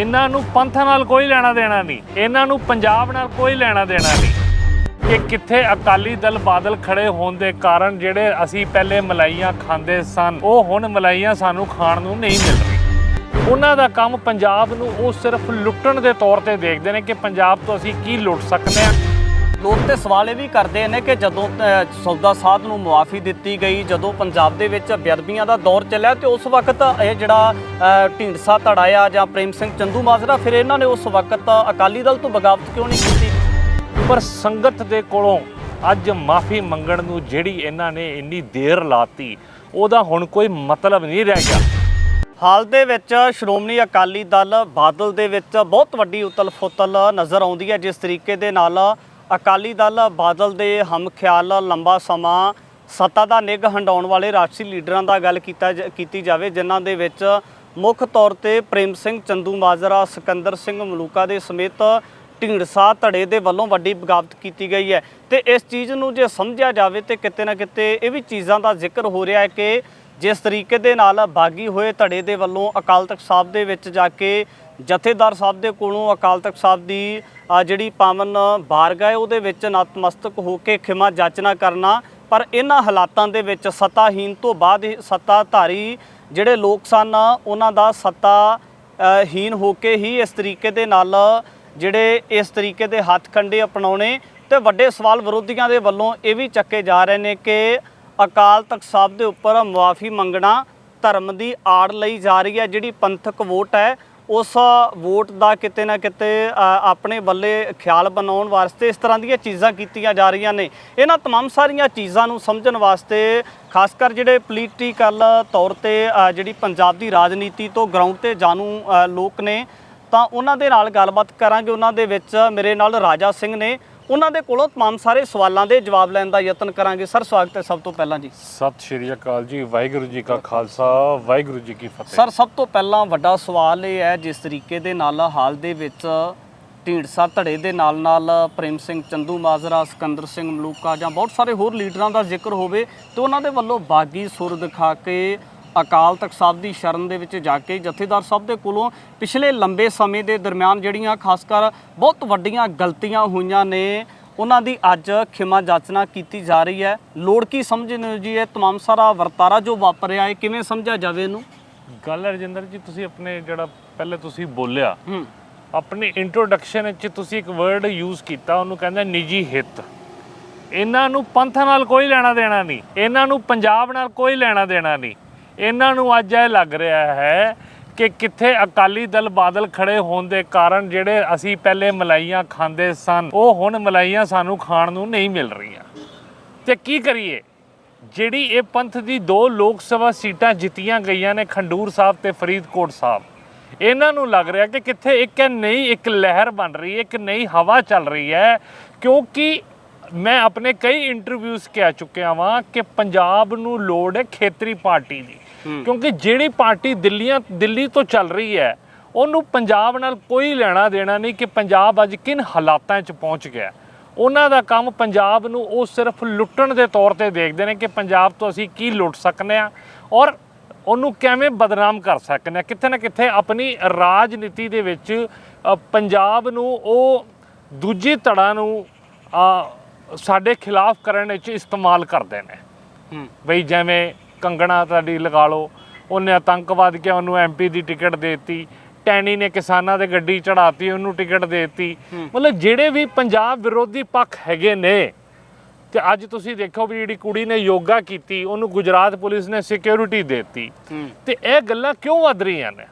ਇਹਨਾਂ ਨੂੰ ਪੰਥ ਨਾਲ ਕੋਈ ਲੈਣਾ ਦੇਣਾ ਨਹੀਂ। ਇਹਨਾਂ ਨੂੰ ਪੰਜਾਬ ਨਾਲ ਕੋਈ ਲੈਣਾ ਦੇਣਾ ਨਹੀਂ। ਕਿ ਕਿੱਥੇ ਅਕਾਲੀ ਦਲ ਬਾਦਲ ਖੜੇ ਹੋਣ ਦੇ ਕਾਰਨ ਜਿਹੜੇ ਅਸੀਂ ਪਹਿਲੇ ਮਲਾਈਆਂ ਖਾਂਦੇ ਸਨ, ਉਹ ਹੁਣ ਮਲਾਈਆਂ ਸਾਨੂੰ ਖਾਣ ਨੂੰ ਨਹੀਂ ਮਿਲ ਰਹੀ ਉਹਨਾਂ ਦਾ ਕੰਮ ਪੰਜਾਬ ਨੂੰ ਉਹ ਸਿਰਫ ਲੁੱਟਣ ਦੇ ਤੌਰ ਤੇ ਦੇਖਦੇ ਨੇ ਕਿ ਪੰਜਾਬ ਤੋਂ ਅਸੀਂ ਕੀ ਲੁੱਟ ਸਕਦੇ ਹਾਂ। ਲੋਕ ਤੇ ਸਵਾਲ ਇਹ ਵੀ ਕਰਦੇ ਨੇ ਕਿ ਜਦੋਂ ਸੌਦਾ ਸਾਧ ਨੂੰ ਮੁਆਫੀ ਦਿੱਤੀ ਗਈ ਜਦੋਂ ਪੰਜਾਬ ਦੇ ਵਿੱਚ ਬੇਅਦਬੀਆਂ ਦਾ ਦੌਰ ਚੱਲਿਆ ਤੇ ਉਸ ਵਕਤ ਇਹ ਜਿਹੜਾ ਢੀਂਡਸਾ ਧੜਾਇਆ ਜਾਂ ਪ੍ਰੇਮ ਸਿੰਘ ਚੰਦੂ ਮਾਜਰਾ ਫਿਰ ਇਹਨਾਂ ਨੇ ਉਸ ਵਕਤ ਅਕਾਲੀ ਦਲ ਤੋਂ ਬਗਾਵਤ ਕਿਉਂ ਨਹੀਂ ਕੀਤੀ? ਪਰ ਸੰਗਤ ਦੇ ਕੋਲੋਂ ਅੱਜ ਮਾਫੀ ਮੰਗਣ ਨੂੰ ਜਿਹੜੀ ਇਹਨਾਂ ਨੇ ਇੰਨੀ ਦੇਰ ਲਾਤੀ ਉਹਦਾ ਹੁਣ ਕੋਈ ਮਤਲਬ ਨਹੀਂ ਰਹਿ ਗਿਆ। ਹਾਲ ਦੇ ਵਿੱਚ ਸ਼੍ਰੋਮਣੀ ਅਕਾਲੀ ਦਲ ਬਾਦਲ ਦੇ ਵਿੱਚ ਬਹੁਤ ਵੱਡੀ ਉਤਲ-ਫੁਤਲ ਨਜ਼ਰ ਆਉਂਦੀ ਹੈ ਜਿਸ ਤਰੀਕੇ ਦੇ ਨਾਲ ਅਕਾਲੀ ਦਲ ਬਾਦਲ ਦੇ ਹਮ ਖਿਆਲ ਲੰਬਾ ਸਮਾਂ ਸੱਤਾ ਦਾ ਨਿੱਘ ਹੰਡਾਉਣ ਵਾਲੇ ਰਾਸ਼ਟਰੀ ਲੀਡਰਾਂ ਦਾ ਗੱਲ ਕੀਤਾ ਜ- ਕੀਤੀ ਜਾਵੇ, ਜਿਨ੍ਹਾਂ ਦੇ ਵਿੱਚ ਮੁੱਖ ਤੌਰ ਤੇ ਪ੍ਰੇਮ ਸਿੰਘ, ਚੰਦੂ ਮਾਜਰਾ, ਸਿਕੰਦਰ ਸਿੰਘ ਮਲੂਕਾ ਦੇ ਸਮੇਤ ਢੀਂਡਸਾ ਧੜੇ ਦੇ ਵੱਲੋਂ ਵੱਡੀ ਬਗਾਵਤ ਕੀਤੀ ਗਈ ਹੈ। ਤੇ ਇਸ ਚੀਜ਼ ਨੂੰ ਜੇ ਸਮਝਿਆ ਜਾਵੇ ਤੇ ਕਿਤੇ ਨਾ ਕਿਤੇ ਇਹ ਵੀ ਚੀਜ਼ਾਂ ਦਾ ਜ਼ਿਕਰ ਹੋ ਰਿਹਾ ਹੈ ਕਿ ਜਿਸ ਤਰੀਕੇ ਦੇ ਨਾਲ ਬਾਗੀ ਹੋਏ ਧੜੇ ਦੇ ਵੱਲੋਂ ਅਕਾਲ ਤਖਤ ਸਾਹਿਬ ਦੇ ਵਿੱਚ ਜਾ ਕੇ ਜਥੇਦਾਰ ਸਾਹਿਬ ਦੇ ਕੋਲੋਂ ਅਕਾਲ ਤਖਤ ਸਾਹਿਬ ਦੀ ਜਿਹੜੀ ਪਾਵਨ ਬਾਰਗਾਹ ਹੈ ਉਹਦੇ ਵਿੱਚ ਨਤਮਸਤਕ ਹੋ ਕੇ ਖਿਮਾ ਜਾਚਨਾ ਕਰਨਾ। ਪਰ ਇਹਨਾਂ ਹਾਲਾਤਾਂ ਦੇ ਵਿੱਚ ਸੱਤਾਹੀਨ ਤੋਂ ਬਾਅਦ ਇਹ ਸੱਤਾਧਾਰੀ ਜਿਹੜੇ ਲੋਕ ਸਨ ਉਹਨਾਂ ਦਾ ਸੱਤਾ ਅ, ਹੀਨ ਹੋ ਕੇ ਹੀ ਇਸ ਤਰੀਕੇ ਦੇ ਨਾਲ ਜਿਹੜੇ ਇਸ ਤਰੀਕੇ ਦੇ ਹੱਥ ਕੰਡੇ ਅਪਣਾਉਣੇ ਤੇ ਵੱਡੇ ਸਵਾਲ ਵਿਰੋਧੀਆਂ ਦੇ ਵੱਲੋਂ ਇਹ ਵੀ ਚੱਕੇ ਜਾ ਰਹੇ ਨੇ ਕਿ ਅਕਾਲ ਤਖਤ ਸਾਹਿਬ ਦੇ ਉੱਪਰ ਮੁਆਫੀ ਮੰਗਣਾ ਧਰਮ ਦੀ ਆੜ ਲਈ ਜਾ ਰਹੀ ਹੈ ਜਿਹੜੀ ਪੰਥਕ ਵੋਟ ਹੈ ਉਸ ਵੋਟ ਦਾ ਕਿਤੇ ਨਾ ਕਿਤੇ ਅ, ਆਪਣੇ ਵੱਲੇ ਖਿਆਲ ਬਣਾਉਣ ਵਾਸਤੇ ਇਸ ਤਰ੍ਹਾਂ ਦੀਆਂ ਚੀਜ਼ਾਂ ਕੀਤੀਆਂ ਜਾ ਰਹੀਆਂ ਨੇ ਇਹਨਾਂ तमाम ਸਾਰੀਆਂ ਚੀਜ਼ਾਂ ਨੂੰ ਸਮਝਣ ਵਾਸਤੇ ਖਾਸ ਕਰ ਜਿਹੜੇ ਪੋਲੀਟੀਕਲ ਤੌਰ ਤੇ ਅ, ਜਿਹੜੀ ਪੰਜਾਬ ਦੀ ਰਾਜਨੀਤੀ ਤੋਂ ਗਰਾਊਂਡ ਤੇ ਜਾਣੂ ਅ, ਲੋਕ ਨੇ ਤਾਂ ਉਹਨਾਂ ਦੇ ਨਾਲ ਗੱਲਬਾਤ ਕਰਾਂਗੇ ਉਹਨਾਂ ਦੇ ਵਿੱਚ ਮੇਰੇ ਨਾਲ ਰਾਜਾ ਸਿੰਘ ਨੇ ਉਹਨਾਂ ਦੇ ਕੋਲੋਂ तमाम ਸਾਰੇ ਸਵਾਲਾਂ ਦੇ ਜਵਾਬ ਲੈਣ ਦਾ ਯਤਨ ਕਰਾਂਗੇ ਸਰ ਸਵਾਗਤ ਹੈ ਸਭ ਤੋਂ ਪਹਿਲਾਂ ਜੀ ਸਤਿ ਸ਼੍ਰੀ ਅਕਾਲ ਜੀ ਵਾਹਿਗੁਰੂ ਜੀ ਕਾ ਖਾਲਸਾ ਵਾਹਿਗੁਰੂ ਜੀ ਕੀ ਫਤਿਹ ਸਰ ਸਭ ਤੋਂ ਪਹਿਲਾਂ ਵੱਡਾ ਸਵਾਲ ਇਹ ਹੈ ਜਿਸ ਤਰੀਕੇ ਦੇ ਨਾਲ ਹਾਲ ਦੇ ਵਿੱਚ ਢੀਂਡਸਾ ਧੜੇ ਦੇ ਨਾਲ ਨਾਲ ਪ੍ਰੇਮ ਸਿੰਘ ਚੰਦੂ ਮਾਜਰਾ ਸਿਕੰਦਰ ਸਿੰਘ ਮਲੂਕਾ ਜਾਂ ਬਹੁਤ ਸਾਰੇ ਹੋਰ ਲੀਡਰਾਂ ਦਾ ਜ਼ਿਕਰ ਹੋਵੇ ਤੇ ਉਹਨਾਂ ਦੇ ਵੱਲੋਂ ਬਾਗੀ ਸੁਰ ਦਿਖਾ ਕੇ ਅਕਾਲ ਤਖਤ ਸਾਹਿਬ ਦੀ ਸ਼ਰਨ ਦੇ ਵਿੱਚ ਜਾ ਕੇ ਜਥੇਦਾਰ ਸਾਹਿਬ ਦੇ ਕੋਲੋਂ ਪਿਛਲੇ ਲੰਬੇ ਸਮੇਂ ਦੇ ਦਰਮਿਆਨ ਜਿਹੜੀਆਂ ਖਾਸ ਕਰ ਬਹੁਤ ਵੱਡੀਆਂ ਗਲਤੀਆਂ ਹੋਈਆਂ ਨੇ ਉਹਨਾਂ ਦੀ ਅੱਜ ਖਿਮਾ ਜਾਚਨਾ ਕੀਤੀ ਜਾ ਰਹੀ ਹੈ ਲੋੜ ਕੀ ਸਮਝਦੇ ਹੋ ਜੀ ਇਹ तमाम ਸਾਰਾ ਵਰਤਾਰਾ ਜੋ ਵਾਪਰਿਆ ਹੈ ਕਿਵੇਂ ਸਮਝਿਆ ਜਾਵੇ ਇਹਨੂੰ ਗੱਲ ਹੈ ਰਜਿੰਦਰ ਜੀ ਤੁਸੀਂ ਆਪਣੇ ਜਿਹੜਾ ਪਹਿਲੇ ਤੁਸੀਂ ਬੋਲਿਆ ਹੂੰ ਆਪਣੀ ਇੰਟਰੋਡਕਸ਼ਨ ਵਿੱਚ ਤੁਸੀਂ ਇੱਕ ਵਰਡ ਯੂਜ਼ ਕੀਤਾ ਉਹਨੂੰ ਕਹਿੰਦਾ ਨਿੱਜੀ ਹਿੱਤ ਇਹਨਾਂ ਨੂੰ ਪੰਥ ਨਾਲ ਕੋਈ ਲੈਣਾ ਦੇਣਾ ਨਹੀਂ ਇਹਨਾਂ ਨੂੰ ਪੰਜਾਬ ਨਾਲ ਕੋਈ ਲੈਣਾ ਦੇਣਾ ਨਹੀਂ ਇਹਨਾਂ ਨੂੰ ਅੱਜ ਇਹ ਲੱਗ ਰਿਹਾ ਹੈ ਕਿ ਕਿੱਥੇ ਅਕਾਲੀ ਦਲ ਬਾਦਲ ਖੜੇ ਹੋਣ ਦੇ ਕਾਰਨ ਜਿਹੜੇ ਅਸੀਂ ਪਹਿਲੇ ਮਲਾਈਆਂ ਖਾਂਦੇ ਸਨ, ਉਹ ਹੁਣ ਮਲਾਈਆਂ ਸਾਨੂੰ ਖਾਣ ਨੂੰ ਨਹੀਂ ਮਿਲ ਰਹੀਆਂ। ਤੇ ਕੀ ਕਰੀਏ? ਜਿਹੜੀ ਇਹ ਪੰਥ ਦੀ ਦੋ ਲੋਕ ਸਭਾ ਸੀਟਾਂ ਜਿੱਤੀਆਂ ਗਈਆਂ ਨੇ ਖੰਡੂਰ ਸਾਹਿਬ ਤੇ ਫਰੀਦਕੋਟ ਸਾਹਿਬ, ਇਹਨਾਂ ਨੂੰ ਲੱਗ ਰਿਹਾ ਕਿ ਕਿੱਥੇ ਇੱਕ ਨਹੀਂ ਇੱਕ ਲਹਿਰ ਬਣ ਰਹੀ ਹੈ, ਇੱਕ ਨਹੀਂ ਹਵਾ ਚੱਲ ਰਹੀ ਹੈ, ਕਿਉਂਕਿ ਮੈਂ ਆਪਣੇ ਕਈ ਇੰਟਰਵਿਊਜ਼ ਕਹਿ ਚੁੱਕਿਆ ਵਾਂ ਕਿ ਪੰਜਾਬ ਨੂੰ ਲੋੜ ਹੈ ਖੇਤਰੀ ਪਾਰਟੀ ਦੀ। ਕਿਉਂਕਿ ਜਿਹੜੀ ਪਾਰਟੀ ਦਿੱਲੀਆਂ ਦਿੱਲੀ ਤੋਂ ਚੱਲ ਰਹੀ ਹੈ ਉਹਨੂੰ ਪੰਜਾਬ ਨਾਲ ਕੋਈ ਲੈਣਾ ਦੇਣਾ ਨਹੀਂ ਕਿ ਪੰਜਾਬ ਅੱਜ ਕਿਨ ਹਾਲਾਤਾਂ 'ਚ ਪਹੁੰਚ ਗਿਆ। ਉਹਨਾਂ ਦਾ ਕੰਮ ਪੰਜਾਬ ਨੂੰ ਉਹ ਸਿਰਫ ਲੁੱਟਣ ਦੇ ਤੌਰ ਤੇ ਦੇਖਦੇ ਨੇ ਕਿ ਪੰਜਾਬ ਤੋਂ ਅਸੀਂ ਕੀ ਲੁੱਟ ਸਕਨੇ ਆ ਔਰ ਉਹਨੂੰ ਕਿਵੇਂ ਬਦਨਾਮ ਕਰ ਸਕਨੇ ਆ। ਕਿੱਥੇ ਨਾ ਕਿੱਥੇ ਆਪਣੀ ਰਾਜਨੀਤੀ ਦੇ ਵਿੱਚ ਪੰਜਾਬ ਨੂੰ ਉਹ ਦੂਜੀ ਧੜਾ ਨੂੰ ਸਾਡੇ ਖਿਲਾਫ ਕਰਨ ਵਿੱਚ ਇਸਤੇਮਾਲ ਕਰਦੇ ਨੇ। ਹੂੰ। ਬਈ ਜਿਵੇਂ ਕੰਗਣਾ ਤੁਹਾਡੀ ਲਗਾ ਲਓ ਉਹਨੇ ਆਤੰਕਵਾਦ ਕਿਹਾ ਉਹਨੂੰ ਐਮਪੀ ਦੀ ਟਿਕਟ ਦੇਤੀ। ਟੈਣੀ ਨੇ ਕਿਸਾਨਾਂ ਦੇ ਗੱਡੀ ਚੜਾਤੀ ਉਹਨੂੰ ਟਿਕਟ ਦੇਤੀ। ਮਤਲਬ ਜਿਹੜੇ ਵੀ ਪੰਜਾਬ ਵਿਰੋਧੀ ਪੱਖ ਹੈਗੇ ਨੇ ਤੇ ਅੱਜ ਤੁਸੀਂ ਦੇਖੋ ਵੀ ਜਿਹੜੀ ਕੁੜੀ ਨੇ ਯੋਗਾ ਕੀਤੀ ਉਹਨੂੰ ਗੁਜਰਾਤ ਪੁਲਿਸ ਨੇ ਸਿਕਿਉਰਿਟੀ ਦਿੱਤੀ। ਤੇ ਇਹ ਗੱਲਾਂ ਕਿਉਂ ਵੱਧ ਰਹੀਆਂ ਨੇ?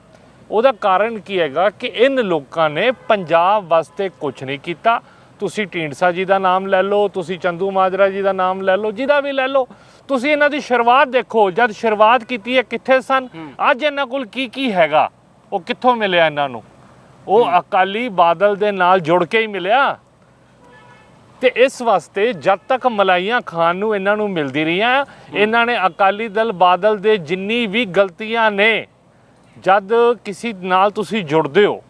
ਉਹਦਾ ਕਾਰਨ ਕੀ ਹੈਗਾ ਕਿ ਇਨ ਲੋਕਾਂ ਨੇ ਪੰਜਾਬ ਵਾਸਤੇ ਕੁਝ ਨਹੀਂ ਕੀਤਾ ਤੁਸੀਂ ਢੀਂਡਸਾ ਜੀ ਦਾ ਨਾਮ ਲੈ ਲਓ ਤੁਸੀਂ ਚੰਦੂ ਮਾਜਰਾ ਜੀ ਦਾ ਨਾਮ ਲੈ ਲਓ ਜਿਹਦਾ ਵੀ ਲੈ ਲਓ। ਤੁਸੀਂ ਇਹਨਾਂ ਦੀ ਸ਼ੁਰੂਆਤ ਦੇਖੋ ਜਦ ਸ਼ੁਰੂਆਤ ਕੀਤੀ ਹੈ ਕਿੱਥੇ ਸਨ? ਅੱਜ ਇਹਨਾਂ ਕੋਲ ਕੀ ਕੀ ਹੈਗਾ? ਉਹ ਕਿੱਥੋਂ ਮਿਲਿਆ ਇਹਨਾਂ ਨੂੰ? ਉਹ ਅਕਾਲੀ ਬਾਦਲ ਦੇ ਨਾਲ ਜੁੜ ਕੇ ਹੀ ਮਿਲਿਆ। ਤੇ ਇਸ ਵਾਸਤੇ ਜਦ ਤੱਕ ਮਲਾਈਆਂ ਖਾਣ ਨੂੰ ਇਹਨਾਂ ਨੂੰ ਮਿਲਦੀ ਰਹੀਆਂ ਇਹਨਾਂ ਨੇ ਅਕਾਲੀ ਦਲ ਬਾਦਲ ਦੇ ਜਿੰਨੀ ਵੀ ਗਲਤੀਆਂ ਨੇ ਜਦ ਕਿਸੇ ਨਾਲ ਤੁਸੀਂ ਜੁੜਦੇ ਹੂੰ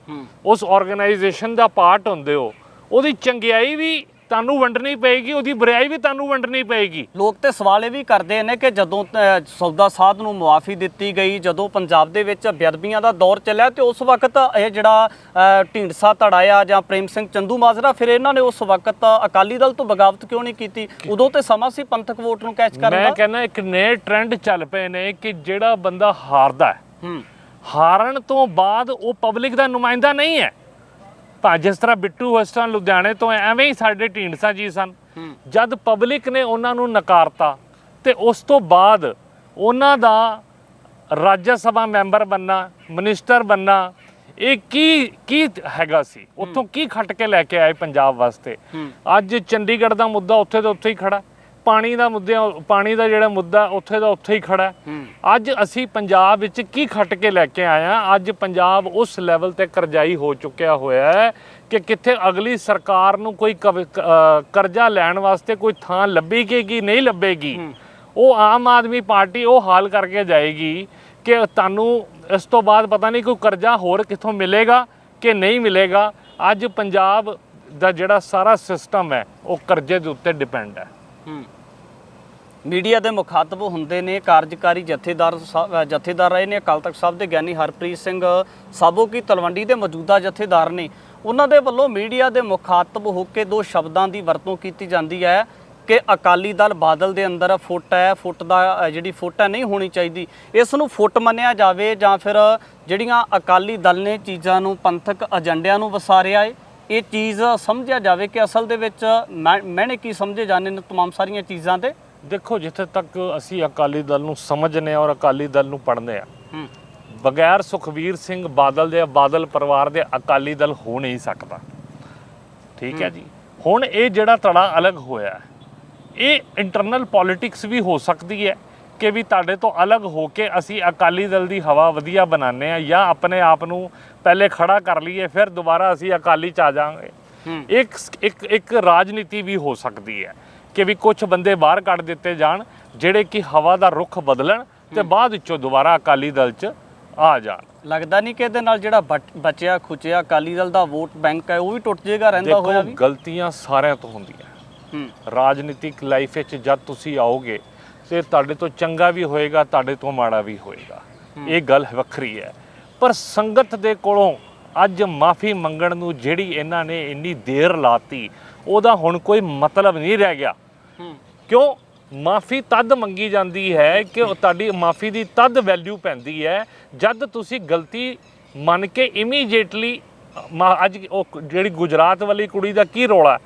ਉਸ ਆਰਗੇਨਾਈਜੇਸ਼ਨ ਦਾ ਪਾਰਟ ਹੁੰਦੇ ਹੋ ਉਹਦੀ ਚੰਗਿਆਈ ਵੀ ਤੁਹਾਨੂੰ ਵੰਡਣੀ ਪਏਗੀ ਉਹਦੀ ਬੁਰਾਈ ਵੀ ਤੁਹਾਨੂੰ ਵੰਡਣੀ ਪਏਗੀ। ਲੋਕ ਤੇ ਸਵਾਲ ਇਹ ਵੀ ਕਰਦੇ ਨੇ ਕਿ ਜਦੋਂ ਸੌਦਾ ਸਾਧ ਨੂੰ ਮੁਆਫੀ ਦਿੱਤੀ ਗਈ ਜਦੋਂ ਪੰਜਾਬ ਦੇ ਵਿੱਚ ਬੇਅਦਬੀਆਂ ਦਾ ਦੌਰ ਚੱਲਿਆ ਤੇ ਉਸ ਵਕਤ ਇਹ ਜਿਹੜਾ ਢੀਂਡਸਾ ਧੜਾਇਆ ਜਾਂ ਪ੍ਰੇਮ ਸਿੰਘ ਚੰਦੂ ਮਾਜਰਾ ਫਿਰ ਇਹਨਾਂ ਨੇ ਉਸ ਵਕਤ ਅਕਾਲੀ ਦਲ ਤੋਂ ਬਗਾਵਤ ਕਿਉਂ ਨਹੀਂ ਕੀਤੀ? ਉਦੋਂ ਤੇ ਸਮਾਂ ਸੀ ਪੰਥਕ ਵੋਟ ਨੂੰ ਕੈਚ ਕਰਨ ਮੈਂ ਦਾ। ਕਹਿੰਦਾ ਇੱਕ ਨਏ ਟ੍ਰੈਂਡ ਚੱਲ ਪਏ ਨੇ ਕਿ ਜਿਹੜਾ ਬੰਦਾ ਹਾਰਦਾ ਹੂੰ ਹਾਰਨ ਤੋਂ ਬਾਅਦ ਉਹ ਪਬਲਿਕ ਦਾ ਨੁਮਾਇੰਦਾ ਨਹੀਂ ਹੈ। ਤਾਂ ਜਿਸ ਤਰ੍ਹਾਂ ਬਿੱਟੂ ਤਰ੍ਹਾਂ ਲੁਧਿਆਣੇ ਤੋਂ ਐਵੇਂ ਹੀ ਸਾਡੇ ਢੀਂਡਸਾ ਜੀ ਸਨ। ਜਦ ਪਬਲਿਕ ਨੇ ਉਹਨਾਂ ਨੂੰ ਨਕਾਰਤਾ ਤੇ ਉਸ ਤੋਂ ਬਾਅਦ ਉਹਨਾਂ ਦਾ ਰਾਜ ਸਭਾ ਮੈਂਬਰ ਬੰਨਾ ਮਿਨਿਸਟਰ ਬੰਨਾ ਇਹ ਕੀ ਕੀ ਹੈਗਾ ਸੀ? ਉੱਥੋਂ ਕੀ ਖੱਟ ਕੇ ਲੈ ਕੇ ਆਏ ਪੰਜਾਬ ਵਾਸਤੇ? ਅੱਜ ਚੰਡੀਗੜ੍ਹ ਦਾ ਮੁੱਦਾ ਉੱਥੇ ਦਾ ਉੱਥੇ ਹੀ ਖੜਾ। ਪਾਣੀ ਦਾ ਮੁੱਦੇ ਪਾਣੀ ਦਾ ਜਿਹੜਾ ਮੁੱਦਾ ਉੱਥੇ ਦਾ ਉੱਥੇ ਹੀ ਖੜਾ ਅੱਜ ਅਸੀਂ ਪੰਜਾਬ ਵਿੱਚ ਕੀ ਖੱਟ ਕੇ ਲੈ ਕੇ ਆਏ ਹਾਂ? ਅੱਜ ਪੰਜਾਬ ਉਸ ਲੈਵਲ ਤੇ ਕਰਜ਼ਾਈ ਹੋ ਚੁੱਕਿਆ ਹੋਇਆ ਹੈ ਕਿ ਕਿੱਥੇ ਅਗਲੀ ਸਰਕਾਰ ਨੂੰ ਕੋਈ ਕਰਜ਼ਾ ਲੈਣ ਵਾਸਤੇ ਕੋਈ ਥਾਂ ਲੱਭੇਗੀ ਕਿ ਨਹੀਂ ਲੱਭੇਗੀ। ਉਹ ਆਮ ਆਦਮੀ ਪਾਰਟੀ ਉਹ ਹਾਲ ਕਰਕੇ ਜਾਏਗੀ ਕਿ ਤੁਹਾਨੂੰ ਇਸ ਤੋਂ ਬਾਅਦ ਪਤਾ ਨਹੀਂ ਕੋਈ ਕਰਜ਼ਾ ਹੋਰ ਕਿੱਥੋਂ ਮਿਲੇਗਾ ਕਿ ਨਹੀਂ ਮਿਲੇਗਾ। ਅੱਜ ਪੰਜਾਬ ਦਾ ਜਿਹੜਾ ਸਾਰਾ ਸਿਸਟਮ ਹੈ ਉਹ ਕਰਜ਼ੇ ਦੇ ਉੱਤੇ ਡਿਪੈਂਡ ਹੈ। ਹੂੰ। ਮੀਡੀਆ ਦੇ ਮੁਖਾਤਬ ਹੁੰਦੇ ਨੇ ਕਾਰਜਕਾਰੀ ਜਥੇਦਾਰ ਸਾਹਿਬ- ਅ, ਜਥੇਦਾਰ ਰਹੇ ਨੇ ਅਕਾਲ ਤਖਤ ਸਾਹਿਬ ਦੇ ਗਿਆਨੀ ਹਰਪ੍ਰੀਤ ਸਿੰਘ ਸਾਬੋ ਕੀ ਤਲਵੰਡੀ ਦੇ ਮੌਜੂਦਾ ਜਥੇਦਾਰ ਨੇ ਉਹਨਾਂ ਦੇ ਵੱਲੋਂ ਮੀਡੀਆ ਦੇ ਮੁਖਾਤਬ ਹੋ ਕੇ ਦੋ ਸ਼ਬਦਾਂ ਦੀ ਵਰਤੋਂ ਕੀਤੀ ਜਾਂਦੀ ਹੈ ਕਿ ਅਕਾਲੀ ਦਲ ਬਾਦਲ ਦੇ ਅੰਦਰ ਫੁੱਟ ਹੈ ਫੁੱਟ ਦਾ ਅ, ਜਿਹੜੀ ਫੁੱਟ ਹੈ ਨਹੀਂ ਹੋਣੀ ਚਾਹੀਦੀ ਇਸ ਨੂੰ ਫੁੱਟ ਮੰਨਿਆ ਜਾਵੇ ਜਾਂ ਫਿਰ ਜਿਹੜੀਆਂ ਅਕਾਲੀ ਦਲ ਨੇ ਚੀਜ਼ਾਂ ਨੂੰ ਪੰਥਕ ਏਜੰਡਿਆਂ ਨੂੰ ਵਸਾਰਿਆ ਹੈ ਇਹ ਚੀਜ਼ ਸਮਝਿਆ ਜਾਵੇ ਕਿ ਅਸਲ ਦੇ ਵਿੱਚ ਮੈਂ- ਮੈਨੇ ਕੀ ਸਮਝੇ ਜਾਣੇ ਨੇ तमाम ਸਾਰੀਆਂ ਚੀਜ਼ਾਂ ਤੇ ਦੇਖੋ ਜਿੱਥੇ ਤੱਕ ਅਸੀਂ ਅਕਾਲੀ ਦਲ ਨੂੰ ਸਮਝਨੇ ਔਰ ਅਕਾਲੀ ਦਲ ਨੂੰ ਪੜ੍ਹਨੇ ਆ ਹੂੰ ਬਗੈਰ ਸੁਖਵੀਰ ਸਿੰਘ ਬਾਦਲ ਦੇ ਬਾਦਲ ਪਰਿਵਾਰ ਦੇ ਅਕਾਲੀ ਦਲ ਹੋ ਨਹੀਂ ਸਕਦਾ। ਠੀਕ ਹੈ ਜੀ। ਹੁਣ ਇਹ ਜਿਹੜਾ ਧੜਾ ਅਲੱਗ ਹੋਇਆ ਇਹ ਇੰਟਰਨਲ ਪੋਲਿਟਿਕਸ ਵੀ ਹੋ ਸਕਦੀ ਹੈ ਕਿ ਵੀ ਤੁਹਾਡੇ ਤੋਂ ਅਲੱਗ ਹੋ ਕੇ ਅਸੀਂ ਅਕਾਲੀ ਦਲ ਦੀ ਹਵਾ ਵਧੀਆ ਬਣਾਉਂਦੇ ਆ ਜਾਂ ਆਪਣੇ ਆਪ ਨੂੰ ਪਹਿਲੇ ਖੜਾ ਕਰ ਲਈਏ ਫਿਰ ਦੁਬਾਰਾ ਅਸੀਂ ਅਕਾਲੀ ਚ ਆ ਜਾਵਾਂਗੇ। ਹੂੰ। ਇੱਕ ਇੱਕ ਇੱਕ ਰਾਜਨੀਤੀ ਵੀ ਹੋ ਸਕਦੀ ਹੈ। ਕਿ ਵੀ ਕੁਝ ਬੰਦੇ ਬਾਹਰ ਕੱਢ ਦਿੱਤੇ ਜਾਣ ਜਿਹੜੇ ਕਿ ਹਵਾ ਦਾ ਰੁਖ ਬਦਲਣ ਤੇ ਬਾਅਦ ਵਿੱਚੋਂ ਦੁਬਾਰਾ ਅਕਾਲੀ ਦਲ 'ਚ ਆ ਜਾਣ। ਲੱਗਦਾ ਨਹੀਂ ਕਿ ਇਹਦੇ ਨਾਲ ਜਿਹੜਾ ਬਚ- ਬਚਿਆ ਖੁਚਿਆ ਅਕਾਲੀ ਦਲ ਦਾ ਵੋਟ ਬੈਂਕ ਹੈ ਉਹ ਵੀ ਟੁੱਟ ਜਾਏਗਾ ਰਹਿੰਦਾ ਹੋਇਆ ਦੇਖੋ ਵੀ। ਗਲਤੀਆਂ ਸਾਰਿਆਂ ਤੋਂ ਹੁੰਦੀਆਂ। ਹੂੰ। ਰਾਜਨੀਤਿਕ ਲਾਈਫ ਵਿੱਚ ਜਦ ਤੁਸੀਂ ਆਓਗੇ ਤੇ ਤੁਹਾਡੇ ਤੋਂ ਚੰਗਾ ਵੀ ਹੋਏਗਾ ਤੁਹਾਡੇ ਤੋਂ ਮਾੜਾ ਵੀ ਹੋਏਗਾ। ਇਹ ਗੱਲ ਵੱਖਰੀ ਹੈ। ਪਰ ਸੰਗਤ ਦੇ ਕੋਲੋਂ ਅੱਜ ਮਾਫੀ ਮੰਗਣ ਨੂੰ ਜਿਹੜੀ ਇਹਨਾਂ ਨੇ ਇੰਨੀ ਦੇਰ ਲਾਤੀ ਉਹਦਾ ਹੁਣ ਕੋਈ ਮਤਲਬ ਨਹੀਂ ਰਹਿ ਗਿਆ। ਕਿਉਂ? ਮਾਫੀ ਤਦ ਮੰਗੀ ਜਾਂਦੀ ਹੈ ਕਿ ਤੁਹਾਡੀ ਮਾਫੀ ਦੀ ਤਦ ਵੈਲਿਊ ਪੈਂਦੀ ਹੈ ਜਦ ਤੁਸੀਂ ਗਲਤੀ ਮੰਨ ਕੇ ਇਮੀਡੀਏਟਲੀ ਅੱਜ ਉਹ ਜਿਹੜੀ ਗੁਜਰਾਤ ਵਾਲੀ ਕੁੜੀ ਦਾ ਕੀ ਰੋਲਾ।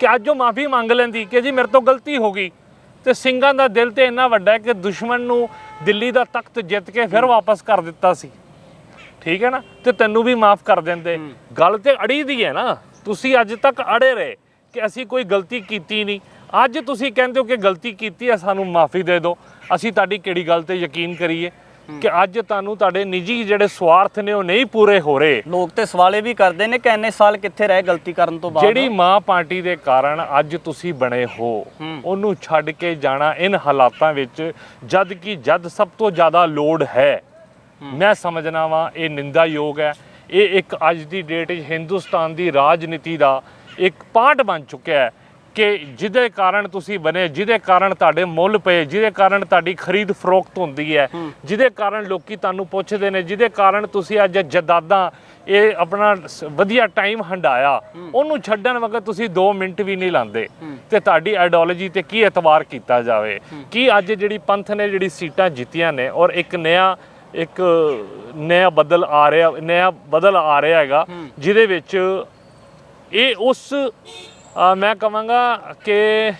ਕਿ ਅੱਜ ਉਹ ਮਾਫੀ ਮੰਗ ਲੈਂਦੀ ਕਿ ਜੀ ਮੇਰੇ ਤੋਂ ਗਲਤੀ ਹੋ ਗਈ। ਤੇ ਸਿੰਘਾਂ ਦਾ ਦਿਲ ਤੇ ਇੰਨਾ ਵੱਡਾ ਹੈ ਕਿ ਦੁਸ਼ਮਣ ਨੂੰ ਦਿੱਲੀ ਦਾ ਤਖਤ ਜਿੱਤ ਕੇ ਫਿਰ ਵਾਪਸ ਕਰ ਦਿੱਤਾ ਸੀ। ਠੀਕ ਹੈ ਨਾ? ਤੇ ਤੈਨੂੰ ਵੀ ਮਾਫ ਕਰ ਦਿੰਦੇ। ਗੱਲ ਤੇ ਅੜੀ ਦੀ ਹੈ ਨਾ। ਤੁਸੀਂ ਅੱਜ ਤੱਕ ਅੜੇ ਰਹੇ ਕਿ ਅਸੀਂ ਕੋਈ ਗਲਤੀ ਕੀਤੀ ਨਹੀਂ। ਅੱਜ ਤੁਸੀਂ ਕਹਿੰਦੇ ਹੋ ਕਿ ਗਲਤੀ ਕੀਤੀ ਹੈ ਸਾਨੂੰ ਮਾਫੀ ਦੇ ਦਿਓ। ਅਸੀਂ ਤੁਹਾਡੀ ਕਿਹੜੀ ਗੱਲ ਤੇ ਯਕੀਨ ਕਰੀਏ ਕਿ ਅੱਜ ਤੁਹਾਨੂੰ ਤੁਹਾਡੇ ਨਿੱਜੀ ਜਿਹੜੇ ਸਵਾਰਥ ਨੇ ਉਹ ਨਹੀਂ ਪੂਰੇ ਹੋ ਰਹੇ। ਲੋਕ ਤੇ ਸਵਾਲ ਵੀ ਕਰਦੇ ਨੇ ਕਿ ਇੰਨੇ ਸਾਲ ਕਿੱਥੇ ਰਹੇ ਗਲਤੀ ਕਰਨ ਤੋਂ ਬਾਅਦ। ਜਿਹੜੀ ਮਾਂ ਪਾਰਟੀ ਦੇ ਕਾਰਨ ਅੱਜ ਤੁਸੀਂ ਬਣੇ ਹੋ। ਉਹਨੂੰ ਛੱਡ ਕੇ ਜਾਣਾ ਇਨ ਹਾਲਾਤਾਂ ਵਿੱਚ ਜਦ ਕਿ ਜਦ ਸਭ ਤੋਂ ਜ਼ਿਆਦਾ ਲੋੜ ਹੈ। ਮੈਂ ਸਮਝਣਾ ਵਾਂ ਇਹ ਨਿੰਦਾਯੋਗ ਹੈ। ਇਹ ਇੱਕ ਅੱਜ ਦੀ ਡੇਟ ਵਿੱਚ ਹਿੰਦੁਸਤਾਨ ਦੀ ਰਾਜਨੀਤੀ ਦਾ ਇੱਕ ਪਾਰਟ ਬਣ ਚੁੱਕਿਆ ਹੈ। ਕਿ ਜਿਹਦੇ ਕਾਰਨ ਤੁਸੀਂ ਬਨੇ ਜਿਹਦੇ ਕਾਰਨ ਤੁਹਾਡੇ ਮੁੱਲ ਪਏ, ਜਿਹਦੇ ਕਾਰਨ ਤੁਹਾਡੀ ਖਰੀਦ ਫਰੋਖਤ ਹੁੰਦੀ ਹੈ, ਜਿਹਦੇ ਕਾਰਨ ਲੋਕੀ ਤੁਹਾਨੂੰ ਪੁੱਛਦੇ ਨੇ, ਜਿਹਦੇ ਕਾਰਨ ਤੁਸੀਂ ਅੱਜ ਜਦਾਦਾਂ ਇਹ ਆਪਣਾ ਵਧੀਆ ਟਾਈਮ ਹੰਡਾਇਆ, ਉਹਨੂੰ ਛੱਡਣ ਵਕਤ ਤੁਸੀਂ 2 ਮਿੰਟ ਵੀ ਨਹੀਂ ਲਾਉਂਦੇ ਤੇ ਤੁਹਾਡੀ ਆਈਡੀਓਲੋਜੀ ਤੇ ਕੀ ਇਤਵਾਰ ਕੀਤਾ ਜਾਵੇ? ਕੀ ਅੱਜ ਜਿਹੜੀ ਪੰਥ ਨੇ ਜਿਹੜੀ ਸੀਟਾਂ ਜਿੱਤੀਆਂ ਨੇ ਔਰ ਇੱਕ ਨਿਆ ਇੱਕ ਨਿਆ ਬਦਲ ਆ ਰਿਹਾ, ਨਿਆ ਬਦਲ ਆ ਰਿਹਾ ਹੈਗਾ, ਜਿਹਦੇ ਵਿੱਚ ਇਹ ਉਸ ਮੈਂ ਕਹਾਂਗਾ ਕਿ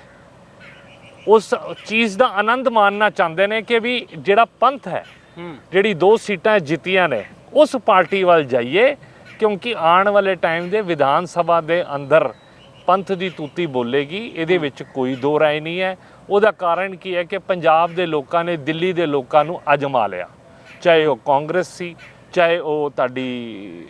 ਉਸ ਚੀਜ਼ ਦਾ ਆਨੰਦ ਮਾਣਨਾ ਚਾਹੁੰਦੇ ਨੇ ਕਿ ਵੀ ਜਿਹੜਾ ਪੰਥ ਹੈ ਜਿਹੜੀ ਦੋ ਸੀਟਾਂ ਜਿੱਤੀਆਂ ਨੇ ਉਸ ਪਾਰਟੀ ਵੱਲ ਜਾਈਏ ਕਿਉਂਕਿ ਆਉਣ ਵਾਲੇ ਟਾਈਮ ਦੇ ਵਿਧਾਨ ਸਭਾ ਦੇ ਅੰਦਰ ਪੰਥ ਦੀ ਤੂਤੀ ਬੋਲੇਗੀ ਇਹਦੇ ਵਿੱਚ ਕੋਈ ਦੋ ਰਾਏ ਨਹੀਂ ਹੈ। ਉਹਦਾ ਕਾਰਨ ਕੀ ਹੈ ਕਿ ਪੰਜਾਬ ਦੇ ਲੋਕਾਂ ਨੇ ਦਿੱਲੀ ਦੇ ਲੋਕਾਂ ਨੂੰ ਅਜਮਾ ਲਿਆ। ਚਾਹੇ ਉਹ ਕਾਂਗਰਸ ਸੀ ਚਾਹੇ ਉਹ ਤੁਹਾਡੀ